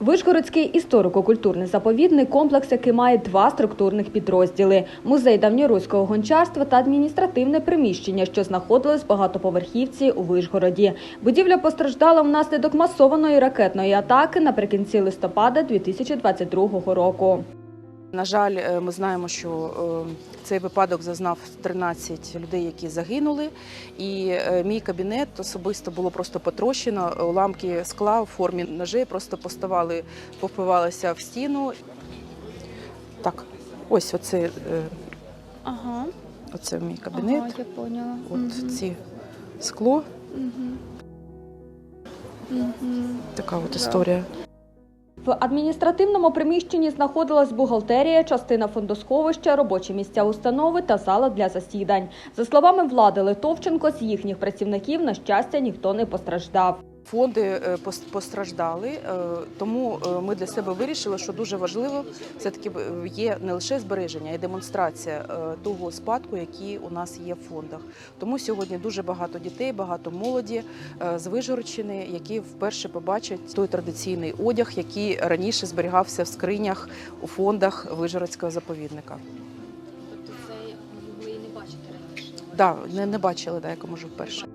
Вишгородський історико-культурний заповідний комплекс, який має два структурних підрозділи: музей давньоруського гончарства та адміністративне приміщення, що знаходилось в багатоповерхівці у Вишгороді. Будівля постраждала внаслідок масованої ракетної атаки наприкінці листопада 2022 року. На жаль, е, ми знаємо, що е, цей випадок зазнав 13 людей, які загинули. І е, мій кабінет особисто було просто потрощено. Уламки скла у формі ножей просто поставали, попивалися в стіну. Так, ось оце, Ага, оце мій кабінет. ага, я поняла. От ці скло. Така от історія. В адміністративному приміщенні знаходилась бухгалтерія, частина фондосховища, робочі місця установи та зала для засідань. За словами влади Литовченко, з їхніх працівників, на щастя, ніхто не постраждав. Фонди е, постраждали, е, тому е, ми для себе вирішили, що дуже важливо все таки є не лише збереження, а й демонстрація того спадку, який у нас є в фондах. Тому сьогодні дуже багато дітей, багато молоді з Вижгородщини, які вперше побачать той традиційний одяг, який раніше зберігався в скринях у фондах Вижгородського заповідника. Тобто це ви не бачити раніше. Да, не, не бачили, да, я можу вперше.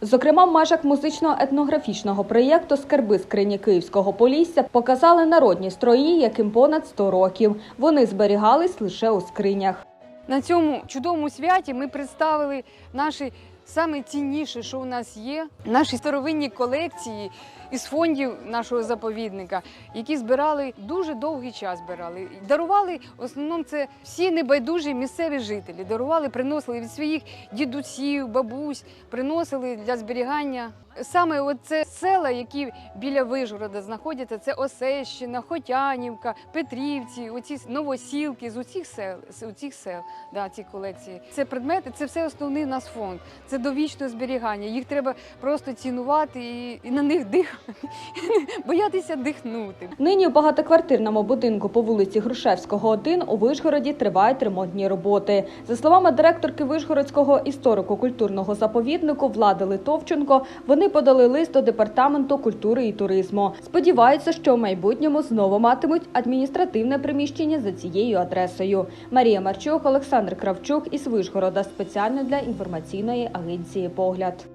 Зокрема, в межах музично-етнографічного проєкту Скарби скрині Київського Полісся показали народні строї, яким понад 100 років. Вони зберігались лише у скринях. На цьому чудовому святі ми представили наші саме цінніше, що у нас є, наші старовинні колекції із фондів нашого заповідника, які збирали дуже довгий час. Збирали дарували в основному це всі небайдужі місцеві жителі. Дарували, приносили від своїх дідусів, бабусь, приносили для зберігання. Саме оце села, які біля Вижгорода знаходяться, це Осещина, Хотянівка, Петрівці, оці новосілки з усіх сел, з усіх сел, да, ці колекції. Це предмети, це все основний у нас фонд. Це довічне зберігання. Їх треба просто цінувати і, і на них дихати, боятися дихнути. Нині в багатоквартирному будинку по вулиці Грушевського, 1 у Вишгороді тривають ремонтні роботи. За словами директорки Вишгородського історико-культурного заповіднику Влади Литовченко, вони подали лист до департаменту культури і туризму. Сподіваються, що в майбутньому знову матимуть адміністративне приміщення за цією адресою. Марія Марчук, Олександр Кравчук із Вишгорода спеціально для інформаційної агенції Погляд.